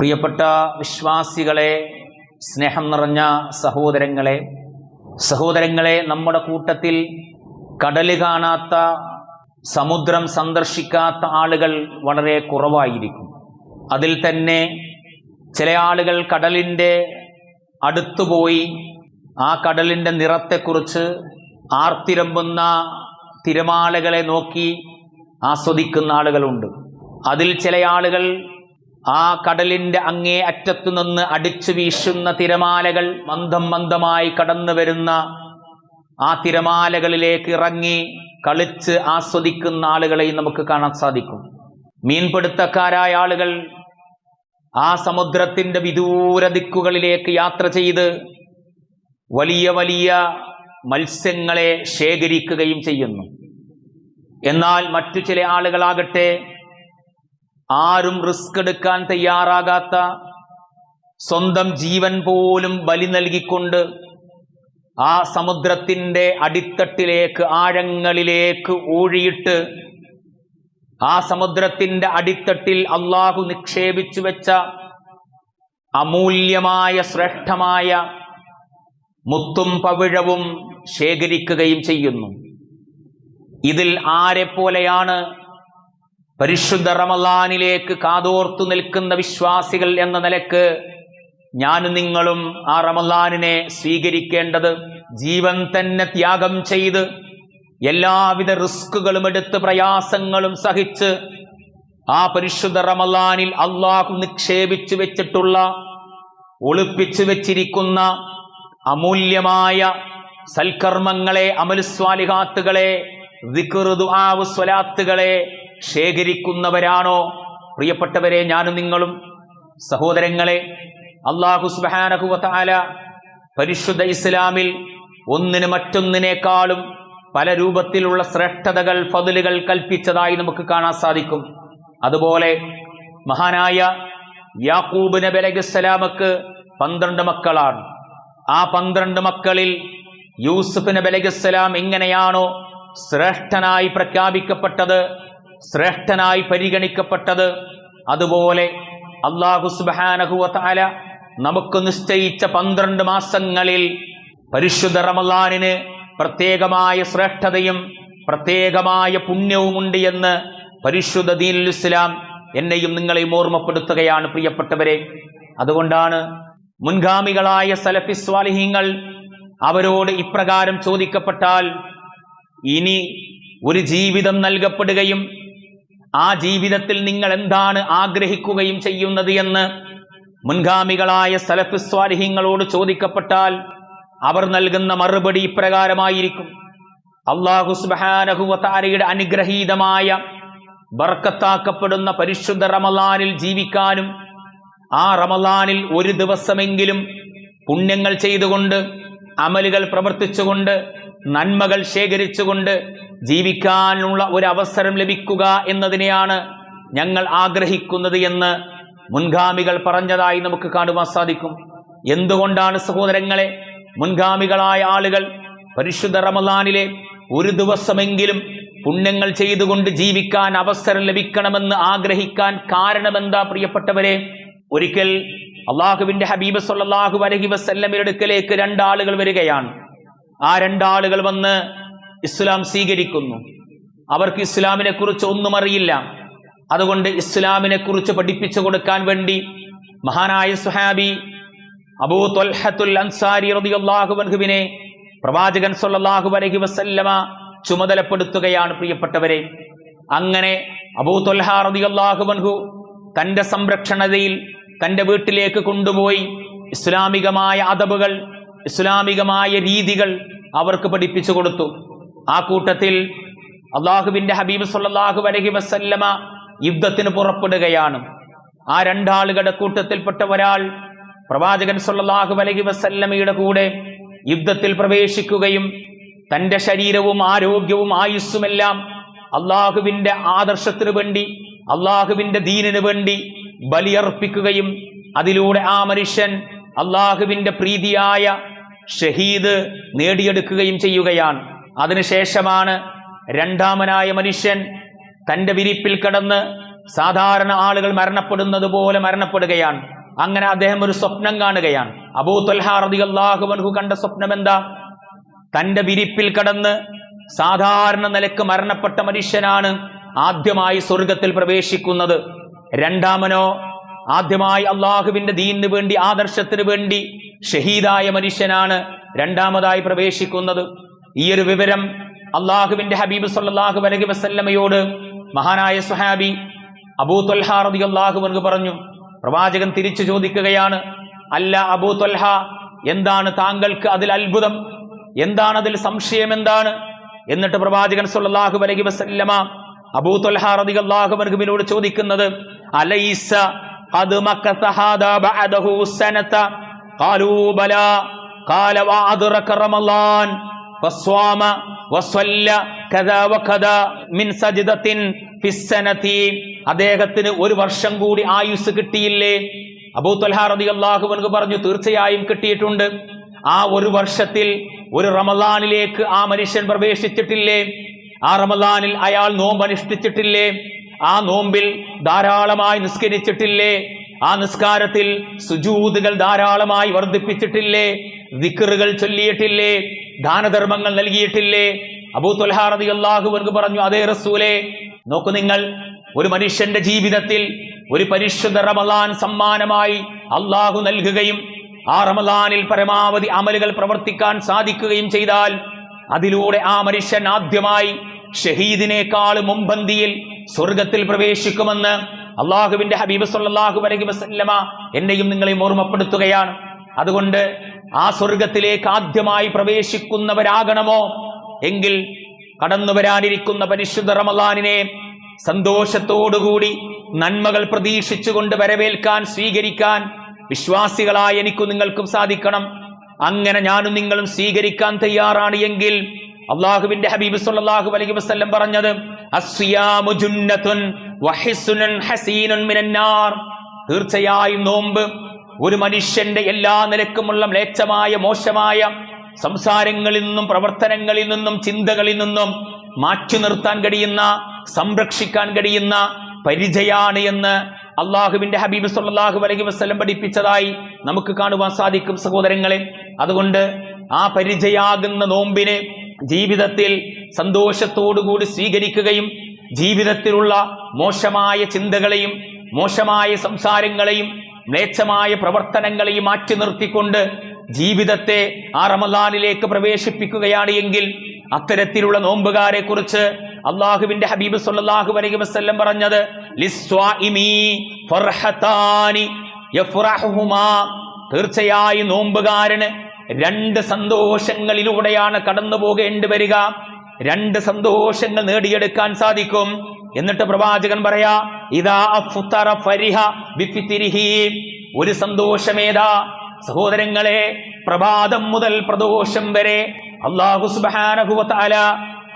പ്രിയപ്പെട്ട വിശ്വാസികളെ സ്നേഹം നിറഞ്ഞ സഹോദരങ്ങളെ സഹോദരങ്ങളെ നമ്മുടെ കൂട്ടത്തിൽ കടൽ കാണാത്ത സമുദ്രം സന്ദർശിക്കാത്ത ആളുകൾ വളരെ കുറവായിരിക്കും. അതിൽ തന്നെ ചില ആളുകൾ കടലിന്റെ അടുത്തുപോയി ആ കടലിന്റെ നിറത്തെക്കുറിച്ച് ആർത്തിരമ്പുന്ന തിരമാലകളെ നോക്കി ആസ്വദിക്കുന്ന ആളുകളുണ്ട്. അതിൽ ചില ആളുകൾ ആ കടലിന്റെ അങ്ങേ അറ്റത്തു നിന്ന് അടിച്ചു വീശുന്ന തിരമാലകൾ മന്ദം മന്ദമായി കടന്നു വരുന്ന ആ തിരമാലകളിലേക്ക് ഇറങ്ങി കളിച്ച് ആസ്വദിക്കുന്ന ആളുകളെയും നമുക്ക് കാണാൻ സാധിക്കും. മീൻപിടുത്തക്കാരായ ആളുകൾ ആ സമുദ്രത്തിന്റെ വിദൂര ദിക്കുകളിലേക്ക് യാത്ര ചെയ്ത് വലിയ വലിയ മത്സ്യങ്ങളെ ശേഖരിക്കുകയും ചെയ്യുന്നു. എന്നാൽ മറ്റു ചില ആളുകളാകട്ടെ ആരും റിസ്ക് എടുക്കാൻ തയ്യാറാകാത്ത സ്വന്തം ജീവൻ പോലും ബലി നൽകിക്കൊണ്ട് ആ സമുദ്രത്തിന്റെ അടിത്തട്ടിലേക്ക് ആഴങ്ങളിലേക്ക് ഊഴിയിട്ട് ആ സമുദ്രത്തിന്റെ അടിത്തട്ടിൽ അള്ളാഹു നിക്ഷേപിച്ചു വെച്ച അമൂല്യമായ ശ്രേഷ്ഠമായ മുത്തും പവിഴവും ശേഖരിക്കുകയും ചെയ്യുന്നു. ഇതിൽ ആരെ പോലെയാണ് പരിശുദ്ധ റമലാനിലേക്ക് കാതോർത്തു നിൽക്കുന്ന വിശ്വാസികൾ എന്ന നിലയ്ക്ക് ഞാനും നിങ്ങളും ആ റമലാനിനെ സ്വീകരിക്കേണ്ടത് ജീവൻ തന്നെ ത്യാഗം ചെയ്ത് എല്ലാവിധ റിസ്കുകളും എടുത്ത് പ്രയാസങ്ങളും സഹിച്ച് ആ പരിശുദ്ധ റമലാനിൽ അള്ളാഹു നിക്ഷേപിച്ചു വെച്ചിട്ടുള്ള ഒളിപ്പിച്ചു വെച്ചിരിക്കുന്ന അമൂല്യമായ സൽക്കർമ്മങ്ങളെ അമലുസ്വാലിഹാത്തുകളെ സ്വലാത്തുകളെ ശേഖരിക്കുന്നവരാണോ? പ്രിയപ്പെട്ടവരെ ഞാനും നിങ്ങളും സഹോദരങ്ങളെ അള്ളാഹു സുബാനഹുവല പരിശുദ്ധ ഇസ്ലാമിൽ ഒന്നിന് മറ്റൊന്നിനേക്കാളും പല രൂപത്തിലുള്ള ശ്രേഷ്ഠതകൾ ഫതിലുകൾ കൽപ്പിച്ചതായി നമുക്ക് കാണാൻ സാധിക്കും. അതുപോലെ മഹാനായ യാക്കൂബ് നബി അലൈഹിസ്സലാമക്ക് പന്ത്രണ്ട് മക്കളാണ്. ആ പന്ത്രണ്ട് മക്കളിൽ യൂസുഫ് നബി അലൈഹിസ്സലാം എങ്ങനെയാണോ ശ്രേഷ്ഠനായി പ്രഖ്യാപിക്കപ്പെട്ടത്? ശ്രേഷ്ഠനായി പരിഗണിക്കപ്പെട്ടത്. അതുപോലെ അള്ളാഹു സുബാനഹുവല നമുക്ക് നിശ്ചയിച്ച പന്ത്രണ്ട് മാസങ്ങളിൽ പരിശുദ്ധ റമലാനിന് പ്രത്യേകമായ ശ്രേഷ്ഠതയും പ്രത്യേകമായ പുണ്യവുമുണ്ട് എന്ന് പരിശുദ്ധ ദീനുൽ ഇസ്ലാം എന്നെയും നിങ്ങളെയും ഓർമ്മപ്പെടുത്തുകയാണ് പ്രിയപ്പെട്ടവരെ. അതുകൊണ്ടാണ് മുൻഗാമികളായ സലഫി സ്വാലിഹീങ്ങൾ അവരോട് ഇപ്രകാരം ചോദിക്കപ്പെട്ടാൽ ഇനി ഒരു ജീവിതം നൽകപ്പെടുകയും ആ ജീവിതത്തിൽ നിങ്ങൾ എന്താണ് ആഗ്രഹിക്കുകയും ചെയ്യുന്നത് എന്ന് മുൻഗാമികളായ സലഫ് സ്വാലിഹ്യങ്ങളോട് ചോദിക്കപ്പെട്ടാൽ അവർ നൽകുന്ന മറുപടി ഇപ്രകാരമായിരിക്കും. അള്ളാഹു സുബാനഹുവത്താരയുടെ അനുഗ്രഹീതമായ ബർക്കത്താക്കപ്പെടുന്ന പരിശുദ്ധ റമലാനിൽ ജീവിക്കാനും ആ റമലാനിൽ ഒരു ദിവസമെങ്കിലും പുണ്യങ്ങൾ ചെയ്തുകൊണ്ട് അമലുകൾ പ്രവർത്തിച്ചുകൊണ്ട് നന്മകൾ ശേഖരിച്ചുകൊണ്ട് ജീവിക്കാനുള്ള ഒരു അവസരം ലഭിക്കുക എന്നതിനെയാണ് ഞങ്ങൾ ആഗ്രഹിക്കുന്നത് എന്ന് മുൻഗാമികൾ പറഞ്ഞതായി നമുക്ക് കാണുവാൻ സാധിക്കും. എന്തുകൊണ്ടാണ് സഹോദരങ്ങളെ മുൻഗാമികളായ ആളുകൾ പരിശുദ്ധ റമദാനിലെ ഒരു ദിവസമെങ്കിലും പുണ്യങ്ങൾ ചെയ്തുകൊണ്ട് ജീവിക്കാൻ അവസരം ലഭിക്കണമെന്ന് ആഗ്രഹിക്കാൻ കാരണമെന്താ പ്രിയപ്പെട്ടവരെ? ഒരിക്കൽ അള്ളാഹുവിന്റെ ഹബീബ് സല്ലാഹു അലഹി വസ്ല്ലമയുടെ അടുക്കലേക്ക് രണ്ടാളുകൾ വരികയാണ്. ആ രണ്ടാളുകൾ വന്ന് ഇസ്ലാം സ്വീകരിക്കുന്നു. അവർക്ക് ഇസ്ലാമിനെ കുറിച്ച് ഒന്നും അറിയില്ല. അതുകൊണ്ട് ഇസ്ലാമിനെ കുറിച്ച് പഠിപ്പിച്ചു കൊടുക്കാൻ വേണ്ടി മഹാനായ സുഹാബി അബൂ തൊൽഹത്തുൽ അൻസാരി റളിയല്ലാഹു അൻഹുവിനെ പ്രവാചകൻ സല്ലല്ലാഹു അലൈഹി വസല്ലമ ചുമതലപ്പെടുത്തുകയാണ് പ്രിയപ്പെട്ടവരെ. അങ്ങനെ അബൂ തൊൽഹ റളിയല്ലാഹു അൻഹു തന്റെ സംരക്ഷണതയിൽ തന്റെ വീട്ടിലേക്ക് കൊണ്ടുപോയി ഇസ്ലാമികമായ അതബുകൾ ഇസ്ലാമികമായ രീതികൾ അവർക്ക് പഠിപ്പിച്ചു കൊടുത്തു. ആ കൂട്ടത്തിൽ അള്ളാഹുവിന്റെ ഹബീബ് സല്ലാഹു അലഹി വസല്ലമ യുദ്ധത്തിന് പുറപ്പെടുകയാണ്. ആ രണ്ടാളുകളുടെ കൂട്ടത്തിൽപ്പെട്ട ഒരാൾ പ്രവാചകൻ സല്ലാഹു അലഹി വസല്ലമയുടെ കൂടെ യുദ്ധത്തിൽ പ്രവേശിക്കുകയും തന്റെ ശരീരവും ആരോഗ്യവും ആയുസ്സുമെല്ലാം അള്ളാഹുവിന്റെ ആദർശത്തിനു വേണ്ടി അള്ളാഹുവിന്റെ ദീനിനു വേണ്ടി ബലിയർപ്പിക്കുകയും അതിലൂടെ ആ മനുഷ്യൻ അള്ളാഹുവിന്റെ പ്രീതിയായ ഷഹീദ് നേടിയെടുക്കുകയും ചെയ്യുകയാണ്. അതിനുശേഷമാണ് രണ്ടാമനായ മനുഷ്യൻ തന്റെ വിരിപ്പിൽ കടന്ന് സാധാരണ ആളുകൾ മരണപ്പെടുന്നത് പോലെ മരണപ്പെടുകയാണ്. അങ്ങനെ അദ്ദേഹം ഒരു സ്വപ്നം കാണുകയാണ്. അബൂ തൊൽഹാറിയാഹുവൻഹു കണ്ട സ്വപ്നം എന്താ? തന്റെ വിരിപ്പിൽ കടന്ന് സാധാരണ നിലയ്ക്ക് മരണപ്പെട്ട മനുഷ്യനാണ് ആദ്യമായി സ്വർഗത്തിൽ പ്രവേശിക്കുന്നത്. രണ്ടാമനോ ആദ്യമായി അള്ളാഹുവിന്റെ ദീനിന് വേണ്ടി ആദർശത്തിന് വേണ്ടി ഷഹീദായ മനുഷ്യനാണ് രണ്ടാമതായി പ്രവേശിക്കുന്നത്. ഈ ഒരു വിവരം അള്ളാഹുവിന്റെ ഹബീബ് സല്ലാഹു അലൈഹി വസല്ലമയോട് മഹാനായ സുഹാബി അബൂ തൊൽഹ റളിയല്ലാഹു അൻഹു പറഞ്ഞു. പ്രവാചകൻ തിരിച്ചു ചോദിക്കുകയാണ് അല്ല അബൂ തൊൽഹ എന്താണ് താങ്കൾക്ക് അതിൽ അത്ഭുതം? എന്താണ് അതിൽ സംശയം എന്താണ്? എന്നിട്ട് പ്രവാചകൻ സല്ലല്ലാഹു അലൈഹി വസല്ലമ അബൂ തൊൽഹ റളിയല്ലാഹു അൻഹുവിനോട് ചോദിക്കുന്നത് അലൈസ ഖദ് മക്കസ ഹാദാ ബഅദഹു സനത ഖാലൂ ബലാ ഖാല വഅദ്റക റമളാൻ ഫസ്വാമ വസ്വല്ല കദാ വഖദ മിൻ സജ്ദത്തിൻ ഫിസ്സനതി. അദ്ദേഹത്തിന് ഒരു വർഷം കൂടി ആയുസ് കിട്ടിയില്ലേ? അബൂ അൻഹു പറഞ്ഞു തീർച്ചയായും കിട്ടിയിട്ടുണ്ട്. ആ ഒരു വർഷത്തിൽ ഒരു റമദാനിലേക്ക് ആ മനുഷ്യൻ പ്രവേശിച്ചിട്ടില്ലേ? ആ റമദാനിൽ അയാൾ നോമ്പ് അനുഷ്ഠിച്ചിട്ടില്ലേ ആ നോമ്പിൽ ധാരാളമായി നിസ്കരിച്ചിട്ടില്ലേ? ആ നിസ്കാരത്തിൽ സുജൂതുകൾ ധാരാളമായി വർദ്ധിപ്പിച്ചിട്ടില്ലേ? ദിക്കറുകൾ ചൊല്ലിയിട്ടില്ലേ? ദാനധർമ്മങ്ങൾ നൽകിയിട്ടില്ലേ? അബൂ അള്ളാഹു എന്ന് പറഞ്ഞു അതേ റസൂലെ നോക്കു നിങ്ങൾ ഒരു മനുഷ്യന്റെ ജീവിതത്തിൽ ഒരു പരിശുദ്ധ റമലാൻ സമ്മാനമായി അള്ളാഹു നൽകുകയും ആ റമലാനിൽ പരമാവധി അമലുകൾ പ്രവർത്തിക്കാൻ സാധിക്കുകയും ചെയ്താൽ അതിലൂടെ ആ മനുഷ്യൻ ആദ്യമായി ഷഹീദിനേക്കാൾ മുമ്പന്തിയിൽ സ്വർഗത്തിൽ പ്രവേശിക്കുമെന്ന് അള്ളാഹുവിന്റെ ഹബീബ് സല്ലല്ലാഹു അലൈഹി വസല്ലമ എന്നെയും നിങ്ങളെയും ഓർമ്മപ്പെടുത്തുകയാണ്. അതുകൊണ്ട് ആ സ്വർഗത്തിലേക്ക് ആദ്യമായി പ്രവേശിക്കുന്നവരാകണമോ? എങ്കിൽ കടന്നു വരാനിരിക്കുന്ന പരിശുദ്ധ റമലാനിനെ സന്തോഷത്തോടുകൂടി നന്മകൾ പ്രതീക്ഷിച്ചുകൊണ്ട് വരവേൽക്കാൻ സ്വീകരിക്കാൻ വിശ്വാസികളായ എനിക്കും നിങ്ങൾക്കും സാധിക്കണം. അങ്ങനെ ഞാനും നിങ്ങളും സ്വീകരിക്കാൻ തയ്യാറാണ് എങ്കിൽ അള്ളാഹുവിന്റെ ഹബീബ് സല്ലല്ലാഹു അലൈഹി വസല്ലം പറഞ്ഞത് അസ്യാമു വഹിസുനൻ ഹസീനുൻ മിനന്നാർ തീർച്ചയായും നോമ്പ് ഒരു മനുഷ്യന്റെ എല്ലാ നിലക്കുമുള്ള മ്ലേച്ഛമായ മോശമായ സംസാരങ്ങളിൽ നിന്നും പ്രവർത്തനങ്ങളിൽ നിന്നും ചിന്തകളിൽ നിന്നും മാറ്റി നിർത്താൻ കഴിയുന്ന സംരക്ഷിക്കാൻ കഴിയുന്ന പരിചയാണ് എന്ന് അള്ളാഹുവിന്റെ ഹബീബ് സല്ലല്ലാഹു അലൈഹി വസ്ലം പഠിപ്പിച്ചതായി നമുക്ക് കാണുവാൻ സാധിക്കും സഹോദരങ്ങളെ. അതുകൊണ്ട് ആ പരിചയാകുന്ന നോമ്പിനെ ജീവിതത്തിൽ സന്തോഷത്തോടുകൂടി സ്വീകരിക്കുകയും ജീവിതത്തിലുള്ള മോശമായ ചിന്തകളെയും മോശമായ സംസാരങ്ങളെയും മ്ലേച്ഛമായ പ്രവർത്തനങ്ങളെയും മാറ്റി നിർത്തിക്കൊണ്ട് ജീവിതത്തെ ആ റമദാനിലേക്ക് പ്രവേശിപ്പിക്കുകയാണ് എങ്കിൽ അത്തരത്തിലുള്ള നോമ്പുകാരെ കുറിച്ച് അള്ളാഹുവിന്റെ ഹബീബ് സല്ലാഹു അലൈഹി വസ്ല്ലം പറഞ്ഞത് തീർച്ചയായും നോമ്പുകാരന് രണ്ട് സന്തോഷങ്ങളിലൂടെയാണ് കടന്നു പോകേണ്ടി വരിക. രണ്ട് സന്തോഷങ്ങൾ നേടിയെടുക്കാൻ സാധിക്കും. എന്നിട്ട് പ്രവാചകൻ പറയാ ഇതാ ഫരിഹ ഒരു സന്തോഷമേതാ? സഹോദരങ്ങളെ പ്രഭാതം മുതൽ പ്രദോഷം വരെ അള്ളാഹു സുബ്ഹാനഹു വ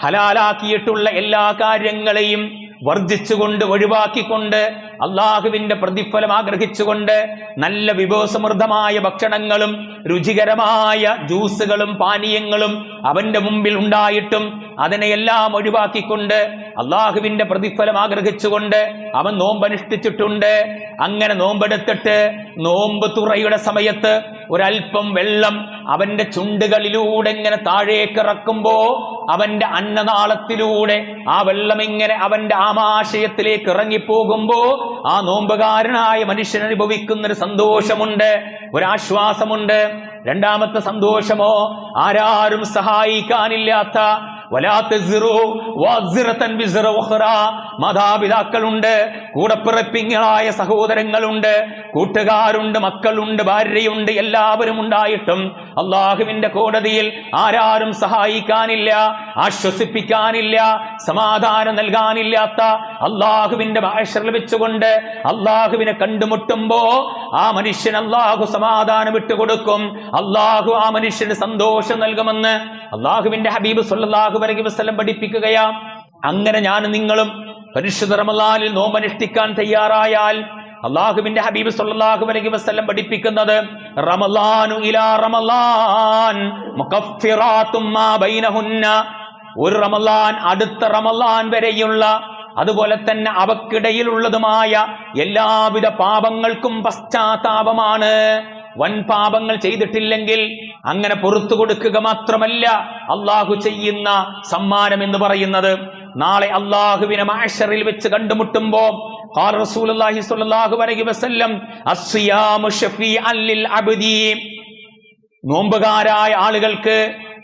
ഹലാലാക്കിയിട്ടുള്ള എല്ലാ കാര്യങ്ങളെയും വർജിച്ചുകൊണ്ട് ഒഴിവാക്കിക്കൊണ്ട് അള്ളാഹുവിന്റെ പ്രതിഫലം ആഗ്രഹിച്ചുകൊണ്ട് നല്ല വിഭവസമൃദ്ധമായ ഭക്ഷണങ്ങളും രുചികരമായ ജ്യൂസുകളും പാനീയങ്ങളും അവന്റെ മുമ്പിൽ ഉണ്ടായിട്ടും അതിനെയെല്ലാം ഒഴിവാക്കിക്കൊണ്ട് അള്ളാഹുവിന്റെ പ്രതിഫലം ആഗ്രഹിച്ചുകൊണ്ട് അവൻ നോമ്പനുഷ്ഠിച്ചിട്ടുണ്ട്. അങ്ങനെ നോമ്പെടുത്തിട്ട് നോമ്പ് തുറയുടെ സമയത്ത് ഒരൽപ്പം വെള്ളം അവന്റെ ചുണ്ടുകളിലൂടെ ഇങ്ങനെ താഴേക്ക് ഇറക്കുമ്പോ അവന്റെ അന്നനാളത്തിലൂടെ ആ വെള്ളം ഇങ്ങനെ അവന്റെ ആമാശയത്തിലേക്ക് ഇറങ്ങിപ്പോകുമ്പോ ആ നോമ്പുകാരനായ മനുഷ്യൻ അനുഭവിക്കുന്ന ഒരു സന്തോഷമുണ്ട് ഒരാശ്വാസമുണ്ട്. രണ്ടാമത്തെ സന്തോഷമോ ആരാരും സഹായിക്കാനില്ലാത്ത മാതാപിതാക്കളുണ്ട് കൂടപ്പിറപ്പിങ്ങളായ സഹോദരങ്ങളുണ്ട് കൂട്ടുകാരുണ്ട് മക്കളുണ്ട് ഭാര്യയുണ്ട് എല്ലാവരും ഉണ്ടായിട്ടും അള്ളാഹുവിന്റെ കോടതിയിൽ ആരാരും സഹായിക്കാനില്ല ആശ്വസിപ്പിക്കാനില്ല സമാധാനം നൽകാനില്ലാത്ത അള്ളാഹുവിന്റെ ഭാഷ ലഭിച്ചുകൊണ്ട് അള്ളാഹുവിനെ കണ്ടുമുട്ടുമ്പോ ആ മനുഷ്യൻ അള്ളാഹു സമാധാനം വിട്ടുകൊടുക്കും അള്ളാഹു ആ മനുഷ്യന് സന്തോഷം നൽകുമെന്ന് അള്ളാഹുവിന്റെ ഹബീബ് സുല്ലാഹു അലൈഹി വസ്ലം പഠിപ്പിക്കുകയാ. അങ്ങനെ ഞാൻ നിങ്ങളും പരിശുദ്ധ റമളാനിൽ നോമ്പനുഷ്ഠിക്കാൻ തയ്യാറായാൽ അള്ളാഹുവിന്റെ ഹബീബ് സല്ലല്ലാഹു അലൈഹി വസ്ലം പഠിപ്പിക്കുന്നത് റമളാനു ഇലാ ഒരു റമലാൻ അടുത്ത റമലാൻ വരെയുള്ള അതുപോലെ തന്നെ അവക്കിടയിലുള്ളതുമായ എല്ലാവിധ പാപങ്ങൾക്കും പശ്ചാത്താപമാണ് വൻ പാപങ്ങൾ ചെയ്തിട്ടില്ലെങ്കിൽ അങ്ങനെ പുറത്തു കൊടുക്കുക മാത്രമല്ല അള്ളാഹു ചെയ്യുന്ന സമ്മാനം എന്ന് പറയുന്നത് നാളെ അള്ളാഹുവിനെ മാഷറിൽ വെച്ച് കണ്ടുമുട്ടുമ്പോ قال رسول الله صلى الله عليه وسلم الصيام شفيعا للعبد നോമ്പുകാരായ ആളുകൾക്ക്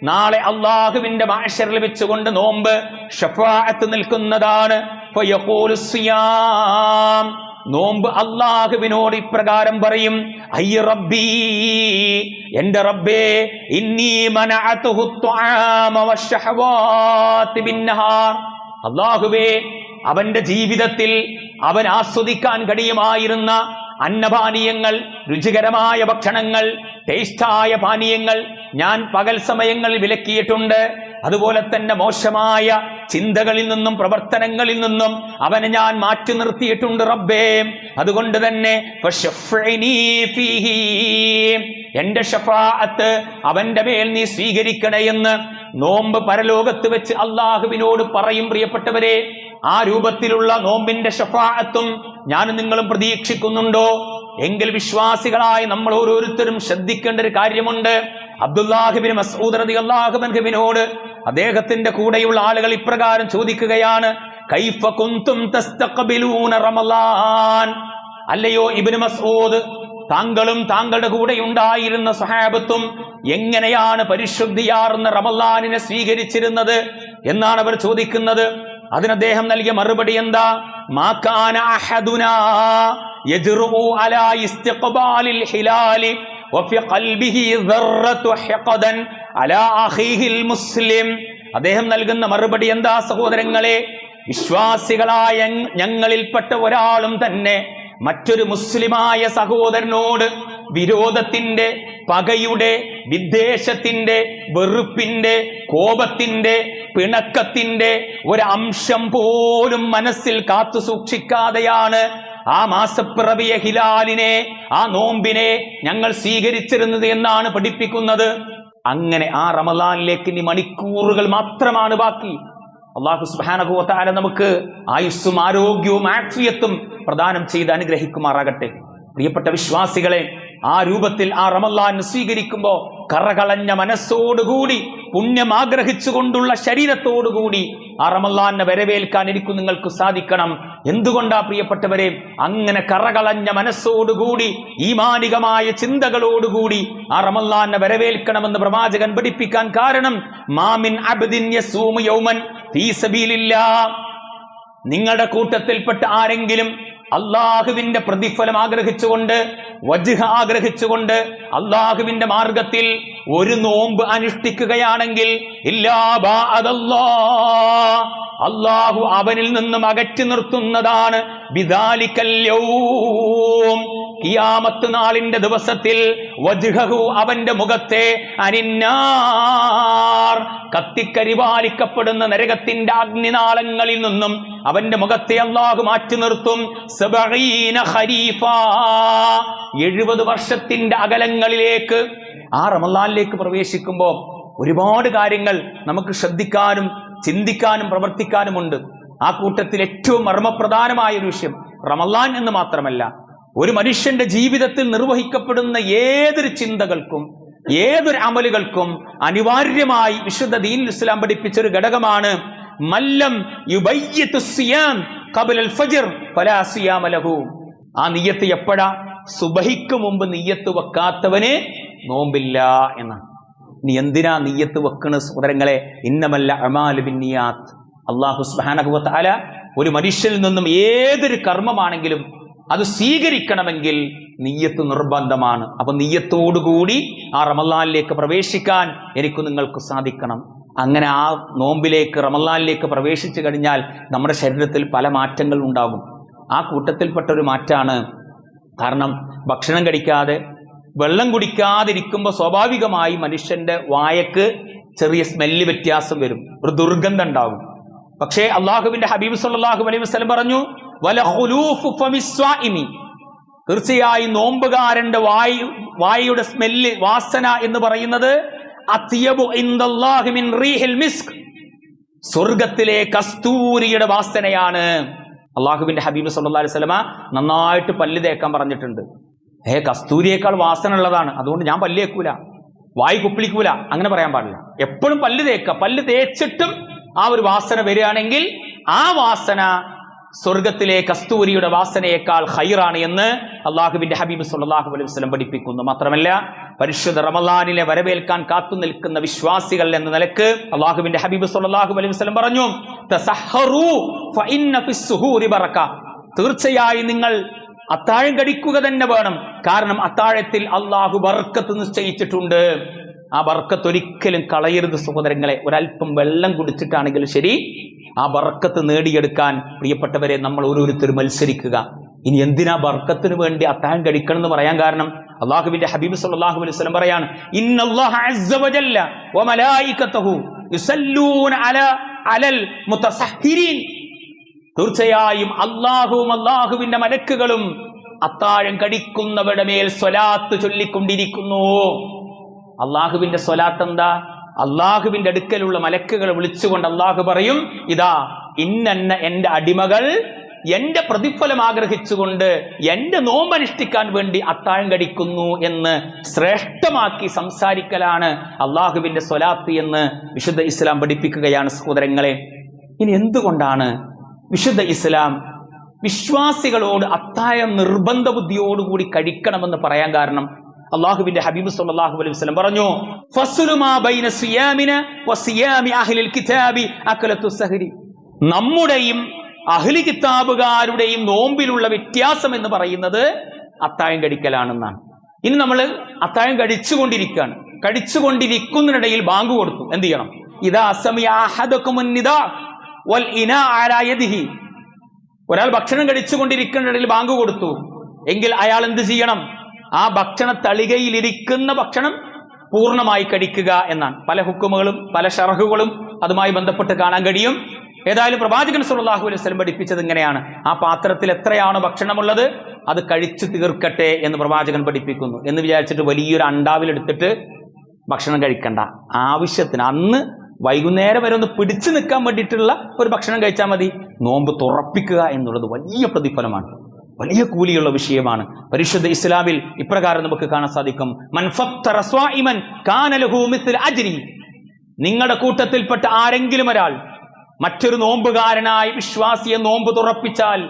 നാളെ അള്ളാഹുവിന്റെ മാഷറിൽ വെച്ചുകൊണ്ട് നോമ്പ് ഷഫാഅത്ത് നിൽക്കുന്നതാണ് ഫയഖൂലു സിയാം. നോമ്പ് അള്ളാഹുവിനോട് ഇപ്രകാരം പറയും അയ്യ റബ്ബീ എന്റെ റബ്ബേ ഇന്നീ അള്ളാഹുവേ അവന്റെ ജീവിതത്തിൽ അവൻ ആസ്വദിക്കാൻ കഴിയുമായിരുന്ന അന്നപാനീയങ്ങൾ രുചികരമായ ഭക്ഷണങ്ങൾ ടേസ്റ്റായ പാനീയങ്ങൾ ഞാൻ പകൽ സമയങ്ങളിൽ വിലക്കിയിട്ടുണ്ട്. അതുപോലെ തന്നെ മോശമായ ചിന്തകളിൽ നിന്നും പ്രവർത്തനങ്ങളിൽ നിന്നും അവനെ ഞാൻ മാറ്റി നിർത്തിയിട്ടുണ്ട് റബ്ബേ. അതുകൊണ്ട് തന്നെ. എന്റെ ഷഫാഅത്ത് അവന്റെ മേൽ നീ സ്വീകരിക്കണേ എന്ന് നോമ്പ് പരലോകത്ത് വെച്ച് അള്ളാഹുവിനോട് പറയും പ്രിയപ്പെട്ടവരെ. ആ രൂപത്തിലുള്ള നോമ്പിന്റെ ഷഫാഅത്തും ഞാനും നിങ്ങളും പ്രതീക്ഷിക്കുന്നുണ്ടോ? എങ്കിൽ വിശ്വാസികളായി നമ്മൾ ഓരോരുത്തരും ശ്രദ്ധിക്കേണ്ട ഒരു കാര്യമുണ്ട്. അബ്ദുല്ലാഹിബിൻ മസൂദ് റതി അള്ളാഹുബൻഹിബിനോട് അദ്ദേഹത്തിന്റെ കൂടെയുള്ള ആളുകൾ ഇപ്രകാരം ചോദിക്കുകയാണ്. കൈഫ കുന്തും അല്ലയോ ഇബിന് മസൂദ് താങ്കളും താങ്കളുടെ കൂടെ ഉണ്ടായിരുന്ന സഹാബത്തും എങ്ങനെയാണ് പരിശുദ്ധിയാർന്ന റമല്ലാനിനെ സ്വീകരിച്ചിരുന്നത് എന്നാണ് അവർ ചോദിക്കുന്നത്. അതിന് അദ്ദേഹം നൽകിയ മറുപടി എന്താ? മാക്കാന അഹദുനാ യജ്റുഉ അലാ ഇസ്തിഖ്ബാലിൽ ഹിലാലി വഫി ഖൽബിഹി ദർറത്തു ഹിഖദൻ അലാ അഖീഹിൽ മുസ്ലിം. അദ്ദേഹം നൽകുന്ന മറുപടി എന്താ സഹോദരങ്ങളെ? വിശ്വാസികളായ ഞങ്ങളിൽപ്പെട്ട ഒരാളും തന്നെ മറ്റൊരു മുസ്ലിമായ സഹോദരനോട് വിരോധത്തിന്റെ പകയുടെ വിദ്വേഷത്തിന്റെ വെറുപ്പിന്റെ കോപത്തിന്റെ പിണക്കത്തിന്റെ ഒരംശം പോലും മനസ്സിൽ കാത്തു സൂക്ഷിക്കാതെയാണ് ആ മാസപ്പിറവിയ ഹിലാലിനെ ആ നോമ്പിനെ ഞങ്ങൾ സ്വീകരിച്ചിരുന്നത് എന്നാണ് പഠിപ്പിക്കുന്നത്. അങ്ങനെ ആ റമലാനിലേക്ക് ഇനി മണിക്കൂറുകൾ മാത്രമാണ് ബാക്കി. അള്ളാഹു സുബാനഹുവത്താല നമുക്ക് ആയുസ്സും ആരോഗ്യവും ആക്സിയത്തും പ്രദാനം ചെയ്ത് അനുഗ്രഹിക്കുമാറാകട്ടെ. പ്രിയപ്പെട്ട വിശ്വാസികളെ ആ രൂപത്തിൽ ആ റമല്ലാൻ സ്വീകരിക്കുമ്പോൾ കറകളഞ്ഞ മനസ്സോടുകൂടി പുണ്യം ആഗ്രഹിച്ചുകൊണ്ടുള്ള ശരീരത്തോടുകൂടി ആ റമല്ലാനെ വരവേൽക്കാൻ എനിക്ക് നിങ്ങൾക്ക് സാധിക്കണം. എന്തുകൊണ്ടാ പ്രിയപ്പെട്ടവരെ? അങ്ങനെ കറകളഞ്ഞ മനസ്സോടുകൂടി ഈമാനികമായ ചിന്തകളോടുകൂടി ആ റമല്ലാനെ വരവേൽക്കണമെന്ന് പ്രവാചകൻ പഠിപ്പിക്കാൻ കാരണം മാമിൻ അബ്ദിൻ യൗമൻ ഫീ സബീലില്ലാ. നിങ്ങളുടെ കൂട്ടത്തിൽപ്പെട്ട ആരെങ്കിലും അള്ളാഹുവിന്റെ പ്രതിഫലം ആഗ്രഹിച്ചുകൊണ്ട് വജുഹ ആഗ്രഹിച്ചുകൊണ്ട് അള്ളാഹുവിന്റെ മാർഗത്തിൽ ഒരു നോമ്പ് അനുഷ്ഠിക്കുകയാണെങ്കിൽ. അള്ളാഹു അവനിൽ നിന്നും അകറ്റി നിർത്തുന്നതാണ് ബിദാലിക്കൽ യൗം. കിയാമത്ത് നാളിന്റെ ദിവസത്തിൽ വജ്ഹഹു അവന്റെ മുഖത്തെ അനിന്നാർ. കത്തിക്കരിവാലിക്കപ്പെടുന്ന നരകത്തിന്റെ അഗ്നിനാളങ്ങളിൽ നിന്നും അവന്റെ മുഖത്തെ അള്ളാഹു മാറ്റി നിർത്തും. എഴുപത് വർഷത്തിന്റെ അകലങ്ങളിലേക്ക്. ആ റമലാനിലേക്ക് പ്രവേശിക്കുമ്പോൾ ഒരുപാട് കാര്യങ്ങൾ നമുക്ക് ശ്രദ്ധിക്കാനും ചിന്തിക്കാനും പ്രവർത്തിക്കാനുമുണ്ട്. ആ കൂട്ടത്തിൽ ഏറ്റവും മർമ്മപ്രധാനമായ ഒരു വിഷയം റമലാൻ എന്ന് മാത്രമല്ല. ഒരു മനുഷ്യന്റെ ജീവിതത്തിൽ നിർവഹിക്കപ്പെടുന്ന ഏതൊരു ചിന്തകൾക്കും ഏതൊരു അമലുകൾക്കും അനിവാര്യമായി വിശുദ്ധ ദീൻ ഇസ്ലാം പഠിപ്പിച്ച ഒരു ഘടകമാണ് മല്ലം ആ നിയ്യത്ത് എപ്പോഴാ? സുബഹിക്ക് മുമ്പ് നീയത്ത് വെക്കാത്തവന് നോമ്പില്ല എന്നാണ്. നീ എന്തിനാ നീയത്ത് വെക്കണ സഹോദരങ്ങളെ? ഇന്നമല്ല അമാലുബിന്നിയാത്ത് അള്ളാഹു സുബ്ഹാനഹുവതആല ഒരു മനുഷ്യനിൽ നിന്നും ഏതൊരു കർമ്മമാണെങ്കിലും അത് സ്വീകരിക്കണമെങ്കിൽ നീയത്ത് നിർബന്ധമാണ്. അപ്പൊ നീയത്തോടുകൂടി ആ റമലാനിലേക്ക് പ്രവേശിക്കാൻ എനിക്ക് നിങ്ങൾക്ക് സാധിക്കണം. അങ്ങനെ ആ നോമ്പിലേക്ക് റമലാനിലേക്ക് പ്രവേശിച്ചു കഴിഞ്ഞാൽ നമ്മുടെ ശരീരത്തിൽ പല മാറ്റങ്ങൾ ഉണ്ടാകും. ആ കൂട്ടത്തിൽപ്പെട്ട ഒരു മാറ്റാണ്. കാരണം ഭക്ഷണം കഴിക്കാതെ വെള്ളം കുടിക്കാതിരിക്കുമ്പോൾ സ്വാഭാവികമായി മനുഷ്യന്റെ വായക്ക് ചെറിയ സ്മെല്ല് വ്യത്യാസം വരും. ഒരു ദുർഗന്ധം ഉണ്ടാകും. പക്ഷേ അള്ളാഹുവിന്റെ ഹബീബ് സല്ലല്ലാഹു അലൈഹി വസല്ലം പറഞ്ഞു തീർച്ചയായും നോമ്പുകാരന്റെ വായു വായുടെ സ്മെല്ല് വാസന എന്ന് പറയുന്നത് സ്വർഗത്തിലെ കസ്തൂരിയുടെ വാസനയാണ്. അള്ളാഹുബിന്റെ ഹബീബ് അലൈഹി വസല്ലമ നന്നായിട്ട് പല്ല് തേക്കാൻ പറഞ്ഞിട്ടുണ്ട്. ഏ കസ്തൂരിയേക്കാൾ വാസന ഉള്ളതാണ്. അതുകൊണ്ട് ഞാൻ പല്ല് തേക്കൂല. വായി കുപ്പിളിക്കൂല. അങ്ങനെ പറയാൻ പാടില്ല. എപ്പോഴും പല്ല് തേക്കുക പല്ല് തേച്ചിട്ടും ആ ഒരു വാസന വരികയാണെങ്കിൽ ആ വാസന സ്വർഗത്തിലെ കസ്തൂരിയുടെ വാസനയേക്കാൾ ഹൈറാണ് എന്ന് അള്ളാഹുവിന്റെ ഹബീബ് സുല്ലാഹു അലൈഹി വസ്ലം പഠിപ്പിക്കുന്നു. മാത്രമല്ല പരിശുദ്ധ റമലാനിലെ വരവേൽക്കാൻ കാത്തു നിൽക്കുന്ന വിശ്വാസികൾ എന്ന നിലയ്ക്ക് അള്ളാഹുവിന്റെ ഹബീബ് സുല്ലാഹു അലൈഹി വസ്ലം പറഞ്ഞു. തീർച്ചയായും നിങ്ങൾ അത്താഴം കടിക്കുക തന്നെ വേണം. കാരണം അത്താഴത്തിൽ അള്ളാഹു ബർക്കത്ത് നിശ്ചയിച്ചിട്ടുണ്ട്. ആ ബർക്കത്ത് ഒരിക്കലും കളയരുത് സഹോദരങ്ങളെ. ഒരല്പം വെള്ളം കുടിച്ചിട്ടാണെങ്കിലും ശരി ആ ബർക്കത്ത് നേടിയെടുക്കാൻ പ്രിയപ്പെട്ടവരെ നമ്മൾ ഓരോരുത്തരും മത്സരിക്കുക. ഇനി എന്തിനാ ബർക്കത്തിന് വേണ്ടി അത്താഴം കഴിക്കണം എന്ന് പറയാൻ കാരണം? അള്ളാഹുവിന്റെ ഹബീബ് സല്ലല്ലാഹു അലൈഹി വസല്ലം പറയാണ് തീർച്ചയായും അള്ളാഹുവും അള്ളാഹുവിന്റെ മലക്കുകളും അത്താഴം കടിക്കുന്നവരുടെ മേൽ സ്വലാത്ത് ചൊല്ലിക്കൊണ്ടിരിക്കുന്നു. അള്ളാഹുവിന്റെ സ്വലാത്ത് എന്താ അള്ളാഹുവിന്റെ അടുക്കലുള്ള മലക്കുകളെ വിളിച്ചുകൊണ്ട് അള്ളാഹു പറയും ഇതാ ഇന്നെന്ന എന്റെ അടിമകൾ എന്റെ പ്രതിഫലം ആഗ്രഹിച്ചുകൊണ്ട് എന്റെ നോമ്പനുഷ്ഠിക്കാൻ വേണ്ടി അത്താഴം കടിക്കുന്നു എന്ന് ശ്രേഷ്ഠമാക്കി സംസാരിക്കലാണ് അള്ളാഹുവിന്റെ സ്വലാത്ത് എന്ന് വിശുദ്ധ ഇസ്ലാം പഠിപ്പിക്കുകയാണ് സഹോദരങ്ങളെ. ഇനി എന്തുകൊണ്ടാണ് വിശുദ്ധ ഇസ്ലാം വിശ്വാസികളോട് അത്താഴം നിർബന്ധ ബുദ്ധിയോടുകൂടി കഴിക്കണമെന്ന് പറയാൻ കാരണം? അള്ളാഹുവിന്റെ ഹബീബ് സല്ലല്ലാഹു അലൈഹി വസല്ലം പറഞ്ഞു നമ്മുടെയും അഹ്ലി കിതാബുകാരുടെയും നോമ്പിലുള്ള വ്യത്യാസം എന്ന് പറയുന്നത് അത്തായം കടിക്കലാണെന്നാണ്. ഇനി നമ്മൾ അത്തായം കടിച്ചുകൊണ്ടിരിക്കുകയാണ്. കഴിച്ചുകൊണ്ടിരിക്കുന്നതിനിടയിൽ ബാങ്ക് കൊടുത്തു. എന്ത് ചെയ്യണം? ഇതാ അസമിയാഹദി ഒരാൾ ഭക്ഷണം കഴിച്ചുകൊണ്ടിരിക്കുന്നതിനിടയിൽ ബാങ്ക് കൊടുത്തു. എങ്കിൽ അയാൾ എന്ത് ചെയ്യണം? ആ ഭക്ഷണ തളികയിലിരിക്കുന്ന ഭക്ഷണം പൂർണമായി കഴിക്കുക എന്നാണ്. പല ഹുക്കുമുകളും പല ഷറഹുകളും അതുമായി ബന്ധപ്പെട്ട് കാണാൻ കഴിയും. ഏതായാലും പ്രവാചകൻ സുല്ലാഹു അലൈഹി സ്വലം പഠിപ്പിച്ചത് ഇങ്ങനെയാണ്. ആ പാത്രത്തിൽ എത്രയാണ് ഭക്ഷണമുള്ളത് അത് കഴിച്ചു തീർക്കട്ടെ എന്ന് പ്രവാചകൻ പഠിപ്പിക്കുന്നു. എന്ന് വിചാരിച്ചിട്ട് വലിയൊരു അണ്ടാവിലെടുത്തിട്ട് ഭക്ഷണം കഴിക്കണ്ട. ആവശ്യത്തിന് അന്ന് വൈകുന്നേരം വരെ ഒന്ന് പിടിച്ചു നിൽക്കാൻ വേണ്ടിയിട്ടുള്ള ഒരു ഭക്ഷണം കഴിച്ചാൽ മതി. നോമ്പ് തുറപ്പിക്കുക എന്നുള്ളത് വലിയ പ്രതിഫലമാണ്. വലിയ കൂലിയുള്ള വിഷയമാണ്. പരിശുദ്ധ ഇസ്ലാമിൽ ഇപ്രകാരം നമുക്ക് കാണാൻ സാധിക്കും. നിങ്ങളുടെ കൂട്ടത്തിൽപ്പെട്ട ആരെങ്കിലും ഒരാൾ മറ്റൊരു നോമ്പുകാരനായി വിശ്വാസിയെ നോമ്പ് തുറപ്പിച്ചാൽ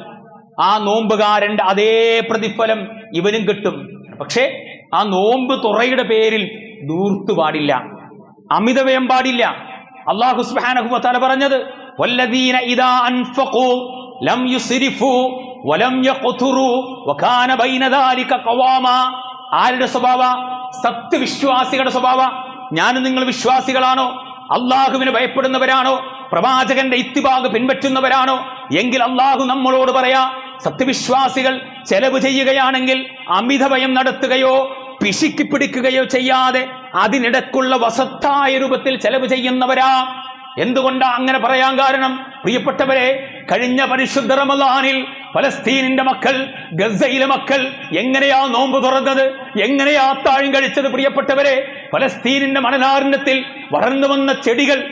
ആ നോമ്പുകാരന്റെ അതേ പ്രതിഫലം ഇവനും കിട്ടും. പക്ഷേ ആ നോമ്പ് തുറയുടെ പേരിൽ ദൂർത്തു പാടില്ല. അമിതവയം പാടില്ല. അള്ളാഹു സുബ്ഹാനഹു വതആല പറഞ്ഞത് വല്ലദീന ഇദാ അൻഫഖു ലം യുസ്രിഫു വലം വകാന ആരുടെ സ്വഭാവ? സത്യവിശ്വാസികളുടെ സ്വഭാവ. ഞാനും നിങ്ങൾ വിശ്വാസികളാണോ? അള്ളാഹുവിന് ഭയപ്പെടുന്നവരാണോ? പ്രവാചകന്റെ ഇത്തിബാഗ് പിൻപറ്റുന്നവരാണോ? എങ്കിൽ അള്ളാഹു നമ്മളോട് പറയാ സത്യവിശ്വാസികൾ ചെലവ് ചെയ്യുകയാണെങ്കിൽ അമിതഭയം നടത്തുകയോ പിശുക്കി പിടിക്കുകയോ ചെയ്യാതെ അതിനിടക്കുള്ള വസത്തായ രൂപത്തിൽ ചെലവ് ചെയ്യുന്നവരാ. എന്തുകൊണ്ടാ അങ്ങനെ പറയാൻ കാരണം? പ്രിയപ്പെട്ടവരെ കഴിഞ്ഞ പരിശുദ്ധ റമദാനിൽ ഫലസ്തീനിന്റെ മക്കൾ ഗസയിലെ മക്കൾ എങ്ങനെയാ നോമ്പ് തുറന്നത് എങ്ങനെയാ അത്താഴം കഴിച്ചത് പ്രിയപ്പെട്ടവരെ? ഫലസ്തീനിന്റെ മണനാരണ്യത്തിൽ വളർന്നു വന്ന ചെടികൾ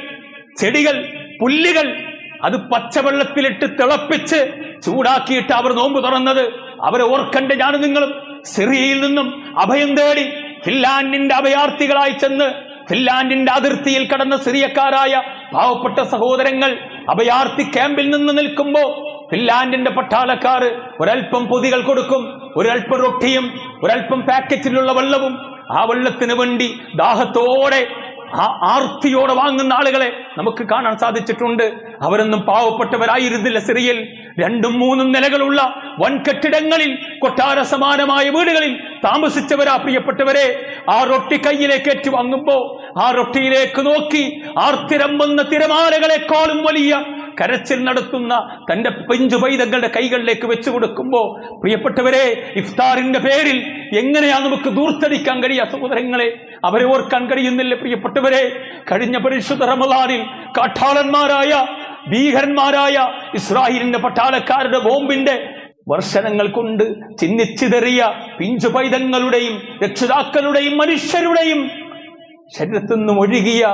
ചെടികൾ പുല്ലുകൾ അത് പച്ചവെള്ളത്തിലിട്ട് തിളപ്പിച്ച് ചൂടാക്കിയിട്ട് അവർ നോമ്പ് തുറന്നത്. അവരെ ഓർക്കണ്ട ഞാൻ നിങ്ങളും? സിറിയയിൽ നിന്നും അഭയം തേടി ഫിൻലാൻഡിന്റെ അഭയാർത്ഥികളായി ചെന്ന് ഫിൻലാൻഡിന്റെ അതിർത്തിയിൽ കടന്ന സിറിയക്കാരായ പാവപ്പെട്ട സഹോദരങ്ങൾ അഭയാർത്ഥി ക്യാമ്പിൽ നിന്ന് നിൽക്കുമ്പോ ഫിൻലാൻഡിന്റെ പട്ടാളക്കാർ ഒരൽപ്പം പൊതികൾ കൊടുക്കും ഒരൽപ്പം റൊട്ടിയും ഒരൽപ്പം പാക്കറ്റിലുള്ള വെള്ളവും ആ വെള്ളത്തിന് വേണ്ടി ദാഹത്തോടെ ആ ആർത്തിയോടെ വാങ്ങുന്ന ആളുകളെ നമുക്ക് കാണാൻ സാധിച്ചിട്ടുണ്ട്. അവരൊന്നും പാവപ്പെട്ടവരായിരുന്നില്ല സിറിയൽ രണ്ടും മൂന്നും നിലകളുള്ള വൻ കെട്ടിടങ്ങളിൽ കൊട്ടാര സമാനമായ വീടുകളിൽ താമസിച്ചവരാ പ്രിയപ്പെട്ടവരെ. ആ റൊട്ടി കയ്യിലേക്ക് ഏറ്റുവാങ്ങുമ്പോ ആ റൊട്ടിയിലേക്ക് നോക്കി ആർത്തിരം വന്ന തിരമാലകളെക്കാളും വലിയ കരച്ചിൽ നടത്തുന്ന തന്റെ പെഞ്ചു പൈതങ്ങളുടെ കൈകളിലേക്ക് വെച്ചു കൊടുക്കുമ്പോൾ പ്രിയപ്പെട്ടവരെ ഇഫ്താറിന്റെ പേരിൽ എങ്ങനെയാ നമുക്ക് ദൂർത്തടിക്കാൻ കഴിയുക സഹോദരങ്ങളെ? അവരെ ഓർക്കാൻ കഴിയുന്നില്ല പ്രിയപ്പെട്ടവരെ. കഴിഞ്ഞ പരിശുദ്ധ റമദാനിൽ കാട്ടാളന്മാരായ ഭീകരന്മാരായ ഇസ്രായേലിന്റെ പട്ടാളക്കാരുടെ ബോംബിന്റെ വർഷനങ്ങൾ കൊണ്ട് ചിന്നിച്ചിതറിയ പിഞ്ചു പൈതങ്ങളുടെയും രക്ഷിതാക്കളുടെയും മനുഷ്യരുടെയും ശരീരത്തു നിന്നും ഒഴുകിയ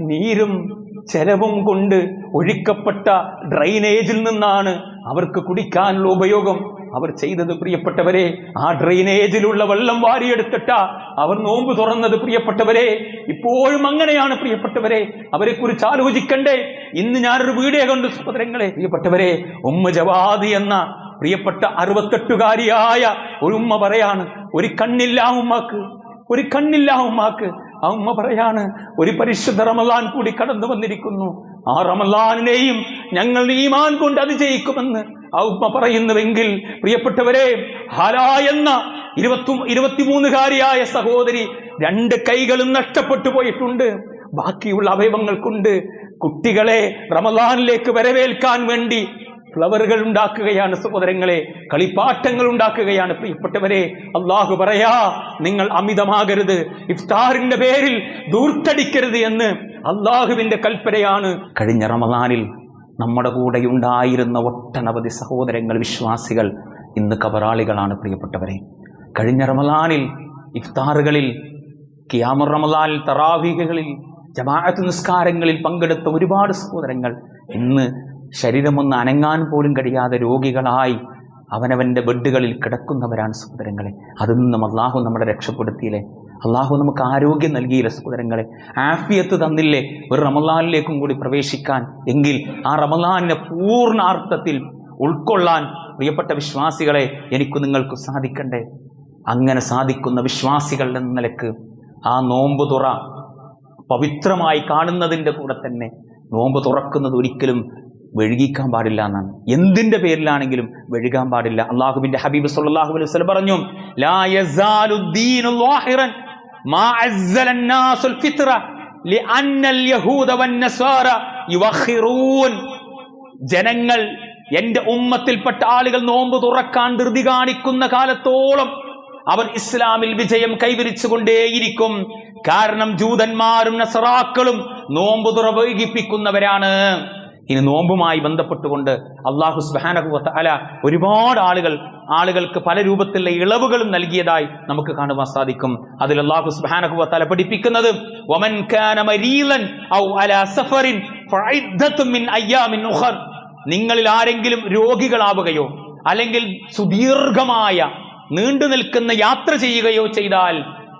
നീരും ചെലവും കൊണ്ട് ഒഴിക്കപ്പെട്ട ഡ്രൈനേജിൽ നിന്നാണ് അവർക്ക് കുടിക്കാനുള്ള ഉപയോഗം. അവർ ചെയ്തത് പ്രിയപ്പെട്ടവരെ ആ ഡ്രെയിനേജിലുള്ള വെള്ളം വാരിയെടുത്തിട്ട അവർ നോമ്പ് തുറന്നത് പ്രിയപ്പെട്ടവരെ. ഇപ്പോഴും അങ്ങനെയാണ് പ്രിയപ്പെട്ടവരെ. അവരെ കുറിച്ച് ആലോചിക്കണ്ടേ. ഇന്ന് ഞാനൊരു വീഡിയോ കണ്ടു സഹോദരങ്ങളെ. പ്രിയപ്പെട്ടവരെ ഉമ്മ ജവാദി എന്ന പ്രിയപ്പെട്ട അറുപത്തെട്ടുകാരിയായ ഒരു ഉമ്മ പറയാണ് ഒരു കണ്ണില്ല ഉമ്മാക്ക് ഒരു കണ്ണില്ല ഉമ്മാക്ക് ആ ഉമ്മ പറയാണ് ഒരു പരിശുദ്ധ റമലാൻ കൂടി കടന്നു വന്നിരിക്കുന്നു. ആ റമലാനിനെയും ഞങ്ങൾ ഈമാൻ കൊണ്ട് അതിജയിക്കുമെന്ന് ആ ഉമ്മ പറയുന്നുവെങ്കിൽ പ്രിയപ്പെട്ടവരെ ഹാല എന്ന ഇരുപത്തി ഇരുപത്തിമൂന്നുകാരിയായ സഹോദരി രണ്ട് കൈകളും നഷ്ടപ്പെട്ടു പോയിട്ടുണ്ട്. ബാക്കിയുള്ള അവയവങ്ങൾ കൊണ്ട് കുട്ടികളെ റമലാനിലേക്ക് വരവേൽക്കാൻ വേണ്ടി ഫ്ലവറുകൾ ഉണ്ടാക്കുകയാണ് സഹോദരങ്ങളെ കളിപ്പാട്ടങ്ങൾ ഉണ്ടാക്കുകയാണ് പ്രിയപ്പെട്ടവരെ. അള്ളാഹു പറയാ നിങ്ങൾ അമിതമാകരുത് ഇഫ്താറിന്റെ പേരിൽ ദൂർത്തടിക്കരുത് എന്ന് അള്ളാഹുവിന്റെ കൽപ്പനയാണ്. കഴിഞ്ഞ റമദാനിൽ നമ്മുടെ കൂടെ ഉണ്ടായിരുന്ന ഒട്ടനവധി സഹോദരങ്ങൾ വിശ്വാസികൾ ഇന്ന് കബറാളികളാണ് പ്രിയപ്പെട്ടവരെ. കഴിഞ്ഞ റമദാനിൽ ഇഫ്താറുകളിൽ കിയാമുർ റമദാനിൽ തറാവീഹകളിൽ ജമാഅത്ത് നിസ്കാരങ്ങളിൽ പങ്കെടുത്ത ഒരുപാട് സഹോദരങ്ങൾ ഇന്ന് ശരീരമൊന്ന് അനങ്ങാൻ പോലും കഴിയാതെ രോഗികളായി അവനവന്റെ ബെഡുകളിൽ കിടക്കുന്നവരാണ് സഹോദരങ്ങളെ. അതിൽ നിന്നും അള്ളാഹു നമ്മളെ രക്ഷപ്പെടുത്തിയില്ലേ? അള്ളാഹു നമുക്ക് ആരോഗ്യം നൽകിയില്ല സഹോദരങ്ങളെ? ആഫിയത്ത് തന്നില്ലേ ഒരു റമലാനിലേക്കും കൂടി പ്രവേശിക്കാൻ? എങ്കിൽ ആ റമലാനിനെ പൂർണാർത്ഥത്തിൽ ഉൾക്കൊള്ളാൻ പ്രിയപ്പെട്ട വിശ്വാസികളെ എനിക്ക് നിങ്ങൾക്ക് സാധിക്കണ്ടേ? അങ്ങനെ സാധിക്കുന്ന വിശ്വാസികൾ എന്ന നിലയ്ക്ക് ആ നോമ്പ് തുറ പവിത്രമായി കാണുന്നതിന്റെ കൂടെ തന്നെ നോമ്പ് തുറക്കുന്നത് ഒരിക്കലും വെഴുകിക്കാൻ പാടില്ല എന്നാണ്. എന്തിന്റെ പേരിലാണെങ്കിലും വെഴുകാൻ പാടില്ല. അള്ളാഹുബിന്റെ ഹബീബ് സല്ലാഹു അലൈഹി വസ്ലം പറഞ്ഞു ജനങ്ങൾ എന്റെ ഉമ്മത്തിൽപ്പെട്ട ആളുകൾ നോമ്പ് തുറക്കാൻ ധൃതി കാണിക്കുന്ന കാലത്തോളം അവർ ഇസ്ലാമിൽ വിജയം കൈവരിച്ചുകൊണ്ടേയിരിക്കും. കാരണം ജൂതന്മാരും നസറാക്കളും നോമ്പ് തുറ വൈകിപ്പിക്കുന്നവരാണ്. ഇനി നോമ്പുമായി ബന്ധപ്പെട്ടുകൊണ്ട് അള്ളാഹു സുബാനഹുവത്ത അല ഒരുപാട് ആളുകൾ ആളുകൾക്ക് പല രൂപത്തിലുള്ള ഇളവുകളും നൽകിയതായി നമുക്ക് കാണുവാൻ സാധിക്കും. അതിൽ അള്ളാഹു സുബാനഹുവത്ത അല പഠിപ്പിക്കുന്നത് നിങ്ങളിൽ ആരെങ്കിലും രോഗികളാവുകയോ അല്ലെങ്കിൽ സുദീർഘമായ നീണ്ടു നിൽക്കുന്ന യാത്ര ചെയ്യുകയോ ചെയ്താൽ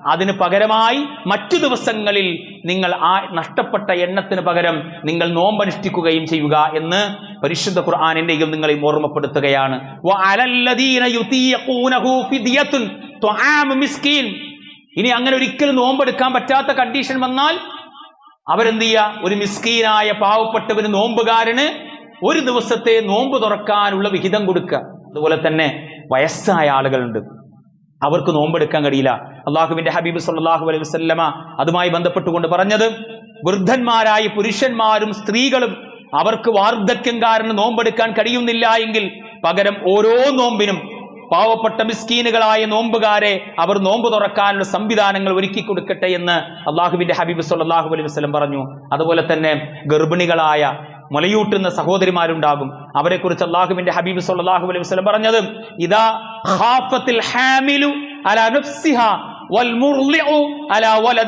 അതിന് പകരമായി മറ്റു ദിവസങ്ങളിൽ നിങ്ങൾ ആ നഷ്ടപ്പെട്ട എണ്ണത്തിന് പകരം നിങ്ങൾ നോമ്പനുഷ്ഠിക്കുകയും ചെയ്യുക എന്ന് പരിശുദ്ധ ഖുർആാനിന്റെയും നിങ്ങളെ ഓർമ്മപ്പെടുത്തുകയാണ്. ഇനി അങ്ങനെ ഒരിക്കലും നോമ്പെടുക്കാൻ പറ്റാത്ത കണ്ടീഷൻ വന്നാൽ അവരെന്ത് ചെയ്യുക ഒരു മിസ്കീനായ പാവപ്പെട്ടവന് നോമ്പുകാരന് ഒരു ദിവസത്തെ നോമ്പ് തുറക്കാനുള്ള വിഹിതം കൊടുക്കുക. അതുപോലെ തന്നെ വയസ്സായ ആളുകളുണ്ട്. അവർക്ക് നോമ്പെടുക്കാൻ കഴിയില്ല. അള്ളാഹുവിന്റെ ഹബീബ് സല്ലാഹു അലൈഹി വസല്ലമ അതുമായി ബന്ധപ്പെട്ടുകൊണ്ട് പറഞ്ഞത് വൃദ്ധന്മാരായ പുരുഷന്മാരും സ്ത്രീകളും അവർക്ക് വാർദ്ധക്യം കാരണം നോമ്പെടുക്കാൻ കഴിയുന്നില്ല എങ്കിൽ പകരം ഓരോ നോമ്പിനും പാവപ്പെട്ട മിസ്കീനുകളായ നോമ്പുകാരെ അവർ നോമ്പ് തുറക്കാനുള്ള സംവിധാനങ്ങൾ ഒരുക്കി കൊടുക്കട്ടെ എന്ന് അള്ളാഹുബിന്റെ ഹബീബ് സല്ലാഹു അലൈഹി വസ്ലം പറഞ്ഞു. അതുപോലെ തന്നെ ഗർഭിണികളായ മുലയൂട്ടുന്ന സഹോദരിമാരുണ്ടാകും. അവരെ കുറിച്ച് അള്ളാഹുവിന്റെ ഹബീബ് സല്ലാഹു അലൈഹി വസ്ലം പറഞ്ഞത് ഇതാ ഹാമിലു അല വൽ അല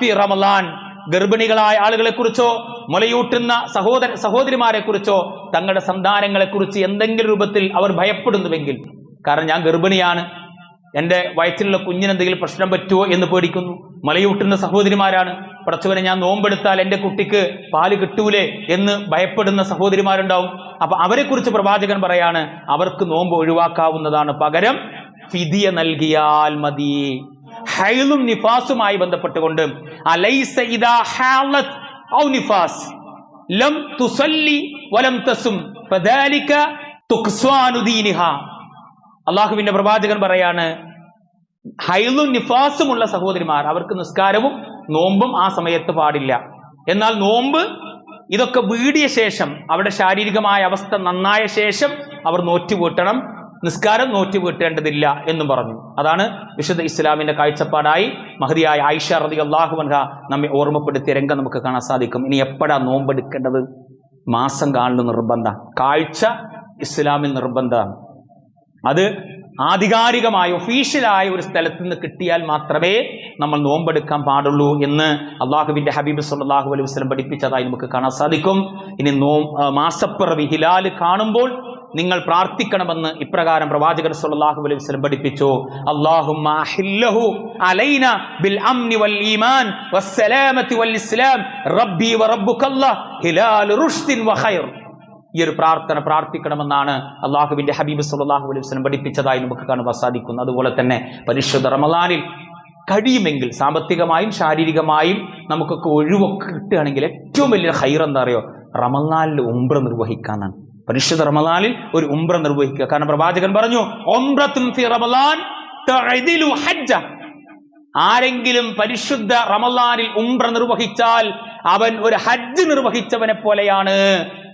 ഫി റമളാൻ ഗർഭിണികളായ ആളുകളെ കുറിച്ചോ മുലയൂട്ടുന്ന സഹോദര സഹോദരിമാരെ കുറിച്ചോ തങ്ങളുടെ സന്താനങ്ങളെ കുറിച്ച് എന്തെങ്കിലും രൂപത്തിൽ അവർ ഭയപ്പെടുന്നുവെങ്കിൽ കാരണം ഞാൻ ഗർഭിണിയാണ് എന്റെ വയറ്റിലുള്ള കുഞ്ഞിന് എന്തെങ്കിലും പ്രശ്നം പറ്റുമോ എന്ന് പേടിക്കുന്നു മലയൂട്ടുന്ന സഹോദരിമാരാണ് പടച്ചവനെ ഞാൻ നോമ്പെടുത്താൽ എന്റെ കുട്ടിക്ക് പാൽ കിട്ടൂലേ എന്ന് ഭയപ്പെടുന്ന സഹോദരിമാരുണ്ടാവും. അപ്പൊ അവരെ കുറിച്ച് പ്രവാചകൻ പറയാണ് അവർക്ക് നോമ്പ് ഒഴിവാക്കാവുന്നതാണ് പകരം ഫിദിയ നൽകിയാൽ മതി. ഹൈലും നിഫാസുമായി ബന്ധപ്പെട്ടുകൊണ്ട് ഔ നിഫാസ് ലം വലം ഫദാലിക അള്ളാഹുവിന്റെ പ്രവാചകൻ പറയാണ് ഹൈലും നിഫാസുമുള്ള സഹോദരിമാർ അവർക്ക് നിസ്കാരവും നോമ്പും ആ സമയത്ത് പാടില്ല. എന്നാൽ നോമ്പ് ഇതൊക്കെ വീടിയ ശേഷം അവരുടെ ശാരീരികമായ അവസ്ഥ നന്നായ ശേഷം അവർ നോറ്റുവീട്ടണം നിസ്കാരം നോറ്റുവീട്ടേണ്ടതില്ല എന്നും പറഞ്ഞു. അതാണ് വിശുദ്ധ ഇസ്ലാമിന്റെ കാഴ്ചപ്പാടായി മഹതിയായ ആയിഷ റതി അള്ളാഹുവൻഹ നമ്മെ ഓർമ്മപ്പെടുത്തിയ രംഗം നമുക്ക് കാണാൻ സാധിക്കും. ഇനി എപ്പോഴാ നോമ്പെടുക്കേണ്ടത്? മാസം കാണുന്ന നിർബന്ധം. കാഴ്ച ഇസ്ലാമിൽ നിർബന്ധമാണ് അത് ആധികാരികമായ ഒഫീഷ്യലായ ഒരു സ്ഥലത്ത് നിന്ന് കിട്ടിയാൽ മാത്രമേ നമ്മൾ നോമ്പെടുക്കാൻ പാടുള്ളൂ എന്ന് അള്ളാഹുബിന്റെ ഹബീബ് സല്ലാഹു അലൈഹി വസ്ലം പഠിപ്പിച്ചതായി നമുക്ക് കാണാൻ സാധിക്കും. ഇനി നോ മാസപ്പിറവി ഹിലാൽ കാണുമ്പോൾ നിങ്ങൾ പ്രാർത്ഥിക്കണമെന്ന് ഇപ്രകാരം പ്രവാചകൻ സല്ലല്ലാഹു അലൈഹി വസല്ലം പഠിപ്പിച്ചു. അല്ലാഹുമ്മ അഹില്ലഹു ബിൽ അംനി വൽ ഈമാൻ വസ്സലാമത്തി വൽ ഇസ്ലാം. റബ്ബി റുഷ്ദിൻ ഈ ഒരു പ്രാർത്ഥന പ്രാർത്ഥിക്കണമെന്നാണ് അള്ളാഹുബിന്റെ ഹബീബ് സല്ലല്ലാഹു അലൈഹി വസല്ലം പഠിപ്പിച്ചതായി നമുക്ക് കാണുവാൻ സാധിക്കുന്നു. അതുപോലെ തന്നെ പരിശുദ്ധ റമദാനിൽ കഴിയുമെങ്കിൽ സാമ്പത്തികമായും ശാരീരികമായും നമുക്കൊക്കെ ഒഴിവൊക്കെ കിട്ടുകയാണെങ്കിൽ ഏറ്റവും വലിയ ഹൈർ എന്താ അറിയോ? റമദാനിൽ ഉംബ്ര നിർവഹിക്കാനാണ്. പരിശുദ്ധ റമദാനിൽ ഒരു ഉംബ്ര നിർവഹിക്കുക. കാരണം പ്രവാചകൻ പറഞ്ഞു ആരെങ്കിലും പരിശുദ്ധ റമദാനിൽ ഉംബ്ര നിർവഹിച്ചാൽ അവൻ ഒരു ഹജ്ജ് നിർവഹിച്ചവനെ പോലെയാണ്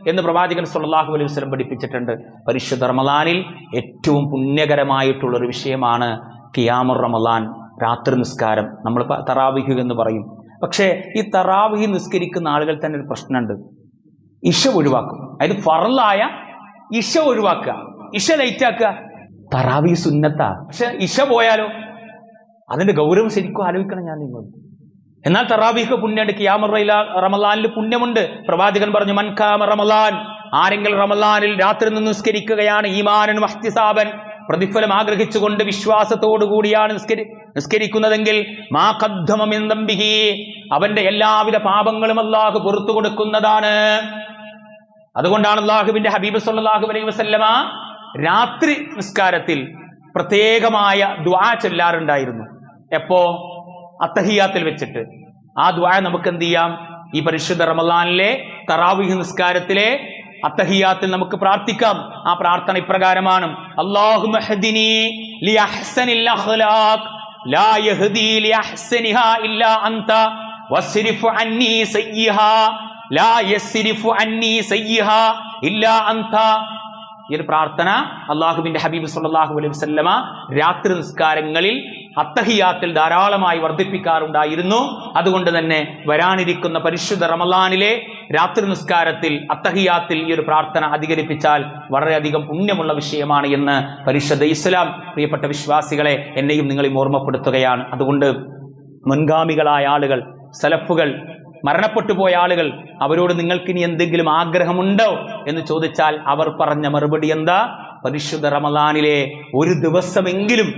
എന്ന് പ്രവാചകൻ സുല്ലാഹു അലൈഹി വസ്ലം പഠിപ്പിച്ചിട്ടുണ്ട്. പരിശുദ്ധ റമദാനിൽ ഏറ്റവും പുണ്യകരമായിട്ടുള്ള ഒരു വിഷയമാണ് കിയാമുർ റമദാൻ രാത്രി നിസ്കാരം. നമ്മൾ തറാവിഹ് എന്ന് പറയും. പക്ഷേ ഈ തറാവിഹ് നിസ്കരിക്കുന്ന ആളുകൾ തന്നെ ഒരു പ്രശ്നമുണ്ട്. ഇഷ ഒഴിവാക്കും. അതായത് ഫറലായ ഇഷ ഒഴിവാക്കുക. ഇഷ ലൈറ്റാക്കുക. തറാവി സുന്നത്താ. പക്ഷെ ഇഷ പോയാലോ? അതിന്റെ ഗൗരവം ശരിക്കും ആലോചിക്കണം ഞാൻ നിങ്ങൾ എന്നാൽ തറാബിക്ക് പുണ്യമുണ്ട് കിയാമർ റമലാനിൽ പുണ്യമുണ്ട്. പ്രവാചകൻ പറഞ്ഞു മൻകാമ റമലാൻ. ആരെങ്കിലും റമലാനിൽ രാത്രി നിന്ന് നിസ്കരിക്കുകയാണ് ഈമാനൻ മഹ്തിസാബൻ പ്രതിഫലം ആഗ്രഹിച്ചുകൊണ്ട് വിശ്വാസത്തോടു കൂടിയാണ് നിസ്കരി നിസ്കരിക്കുന്നതെങ്കിൽ മാ കദ്ധമമെന്തമ്പിഹി അവന്റെ എല്ലാവിധ പാപങ്ങളും അള്ളാഹു പുറത്തു കൊടുക്കുന്നതാണ്. അതുകൊണ്ടാണ് അള്ളാഹുവിന്റെ ഹബീബ് സല്ലല്ലാഹു അലൈഹി വസല്ലമ രാത്രി നിസ്കാരത്തിൽ പ്രത്യേകമായ ദ്വാ ചൊല്ലാറുണ്ടായിരുന്നു. എപ്പോ? അത്തഹിയാത്തിൽ വെച്ചിട്ട്. ആ ദ്വായ നമുക്ക് എന്ത് ചെയ്യാം? ഈ പരിശുദ്ധ റമദാനിലെ തറാവിഹ് നിസ്കാരത്തിലെ അത്തഹിയാത്തിൽ നമുക്ക് പ്രാർത്ഥിക്കാം. ആ പ്രാർത്ഥന ഇപ്രകാരമാണ്. അല്ലാഹുമ്മ ഈ ഒരു പ്രാർത്ഥന അള്ളാഹുബിന്റെ ഹബീബ് സുല്ലാഹു അലൈഹി വസല്ലമ രാത്രി നിസ്കാരങ്ങളിൽ അത്തഹിയാത്തിൽ ധാരാളമായി വർദ്ധിപ്പിക്കാറുണ്ടായിരുന്നു. അതുകൊണ്ട് തന്നെ വരാനിരിക്കുന്ന പരിശുദ്ധ റമലാനിലെ രാത്രി നിസ്കാരത്തിൽ അത്തഹിയാത്തിൽ ഈ ഒരു പ്രാർത്ഥന അധികരിപ്പിച്ചാൽ വളരെയധികം പുണ്യമുള്ള വിഷയമാണ് എന്ന് പരിശുദ്ധ ഇസ്ലാം പ്രിയപ്പെട്ട വിശ്വാസികളെ എന്നെയും നിങ്ങളെയും ഓർമ്മപ്പെടുത്തുകയാണ്. അതുകൊണ്ട് മുൻഗാമികളായ ആളുകൾ സലഫുകൾ മരണപ്പെട്ടു പോയ ആളുകൾ അവരോട് നിങ്ങൾക്ക് ഇനി എന്തെങ്കിലും ആഗ്രഹമുണ്ടോ എന്ന് ചോദിച്ചാൽ അവർ പറഞ്ഞ മറുപടി എന്താ? പരിശുദ്ധ റമദാനിലെ ഒരു ദിവസമെങ്കിലും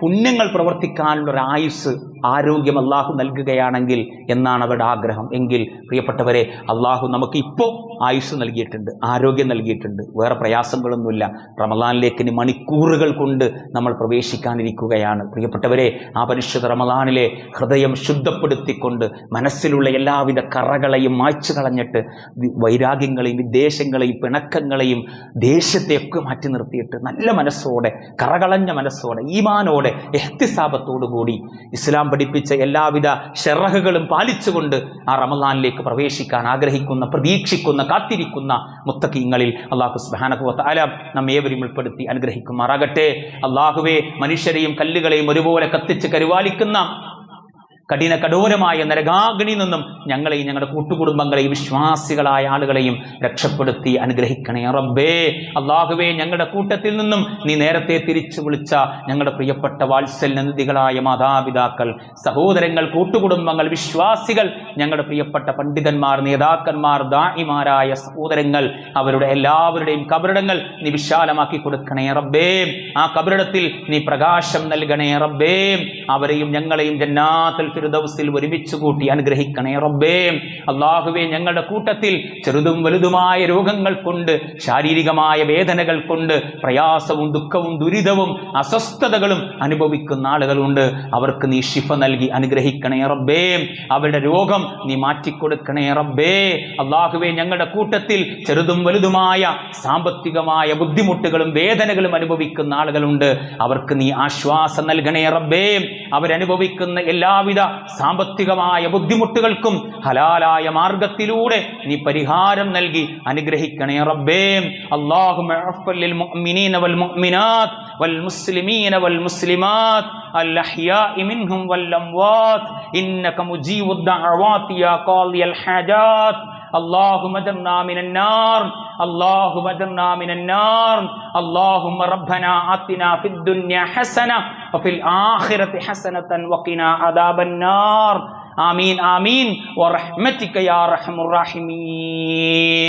പുണ്യങ്ങൾ പ്രവർത്തിക്കാനുള്ള ഒരു ആയുസ് ആരോഗ്യം അള്ളാഹു നൽകുകയാണെങ്കിൽ എന്നാണ് അവരുടെ ആഗ്രഹം. എങ്കിൽ പ്രിയപ്പെട്ടവരെ അള്ളാഹു നമുക്ക് ഇപ്പോൾ ആയുസ് നൽകിയിട്ടുണ്ട് ആരോഗ്യം നൽകിയിട്ടുണ്ട്. വേറെ പ്രയാസങ്ങളൊന്നുമില്ല. റമദാനിലേക്ക് ഇനി മണിക്കൂറുകൾ കൊണ്ട് നമ്മൾ പ്രവേശിക്കാനിരിക്കുകയാണ്. പ്രിയപ്പെട്ടവരെ ആ പരിശുദ്ധ റമദാനിലെ ഹൃദയം ശുദ്ധപ്പെടുത്തിക്കൊണ്ട് മനസ്സിലുള്ള എല്ലാവിധ കറകളെയും മായ്ച്ചു കളഞ്ഞിട്ട് വൈരാഗ്യങ്ങളെയും വിദ്വേഷങ്ങളെയും പിണക്കങ്ങളെയും ദേഷ്യത്തെയൊക്കെ മാറ്റി നിർത്തിയിട്ട് നല്ല മനസ്സോടെ കറകളഞ്ഞ മനസ്സോടെ ഈമാനോടെ എഹ്തിസാപത്തോടു കൂടി ഇസ്ലാം പഠിപ്പിച്ച എല്ലാവിധ ഷെറഹുകളും പാലിച്ചുകൊണ്ട് ആ റമദാനിലേക്ക് പ്രവേശിക്കാൻ ആഗ്രഹിക്കുന്ന പ്രതീക്ഷിക്കുന്ന കാത്തിരിക്കുന്ന മുത്തക്കിങ്ങളിൽ അള്ളാഹു സുബാനഹുവത്ത് അല നമ്മേവരും ഉൾപ്പെടുത്തി അനുഗ്രഹിക്കുമാറാകട്ടെ. അള്ളാഹുവെ മനുഷ്യരെയും കല്ലുകളെയും ഒരുപോലെ കത്തിച്ച് കരുവാലിക്കുന്ന കഠിന കഠോരമായ നരകാഗ്നിയിൽ നിന്നും ഞങ്ങളെയും ഞങ്ങളുടെ കൂട്ടുകുടുംബങ്ങളെയും വിശ്വാസികളായ ആളുകളെയും രക്ഷപ്പെടുത്തി അനുഗ്രഹിക്കണേ റബ്ബേ. അള്ളാഹുവേ ഞങ്ങളുടെ കൂട്ടത്തിൽ നിന്നും നീ നേരത്തെ തിരിച്ചു വിളിച്ച ഞങ്ങളുടെ പ്രിയപ്പെട്ട വാത്സല്യനിധികളായ മാതാപിതാക്കൾ സഹോദരങ്ങൾ കൂട്ടുകുടുംബങ്ങൾ വിശ്വാസികൾ ഞങ്ങളുടെ പ്രിയപ്പെട്ട പണ്ഡിതന്മാർ നേതാക്കന്മാർ ദാഹിമാരായ സഹോദരങ്ങൾ അവരുടെ എല്ലാവരുടെയും കബറിടങ്ങൾ നീ വിശാലമാക്കി കൊടുക്കണേ റബ്ബേ. ആ കബറിടത്തിൽ നീ പ്രകാശം നൽകണേ റബ്ബേ. അവരെയും ഞങ്ങളെയും ജന്നാത്തുൽ ഫിർദൗസിൽ ഒരുമിച്ച് കൂട്ടി അനുഗ്രഹിക്കണേ റബ്ബേ. അള്ളാഹുവെ ഞങ്ങളുടെ കൂട്ടത്തിൽ ചെറുതും വലുതുമായ രോഗങ്ങൾ കൊണ്ട് ശാരീരികമായ വേദനകൾ കൊണ്ട് പ്രയാസവും ദുഃഖവും ദുരിതവും അസ്വസ്ഥതകളും അനുഭവിക്കുന്ന ആളുകളുണ്ട്. അവർക്ക് നീ ശിഫ നൽകി അനുഗ്രഹിക്കണേ റബ്ബേ. അവരുടെ രോഗം നീ മാറ്റിക്കൊടുക്കണേ റബ്ബേ. അള്ളാഹുവെ ഞങ്ങളുടെ കൂട്ടത്തിൽ ചെറുതും വലുതുമായ സാമ്പത്തികമായ ബുദ്ധിമുട്ടുകളും വേദനകളും അനുഭവിക്കുന്ന ആളുകളുണ്ട്. അവർക്ക് നീ ആശ്വാസം നൽകണേ റബ്ബേ. അവരനുഭവിക്കുന്ന എല്ലാവിധ സാമ്പത്തികമായ ബുദ്ധിമുട്ടുകൾക്കും ഹലാലായ മാർഗത്തിലൂടെ നീ പരിഹാരം നൽകി അനുഗ്രഹിക്കണേ റബ്ബേ അള്ളാഹു للمؤمنين والمؤمنات والمسلمين والمسلمات الأحياء منهم والأموات إنك مجيب الدعوات يا قاضي الحاجات اللهم اجرنا من النار. اللهم اجرنا من النار. اللهم ربنا آتنا في الدنيا حسنة وفي الآخرة حسنة وقنا عذاب النار. آمين آمين. ورحمتك يا أرحم الراحمين.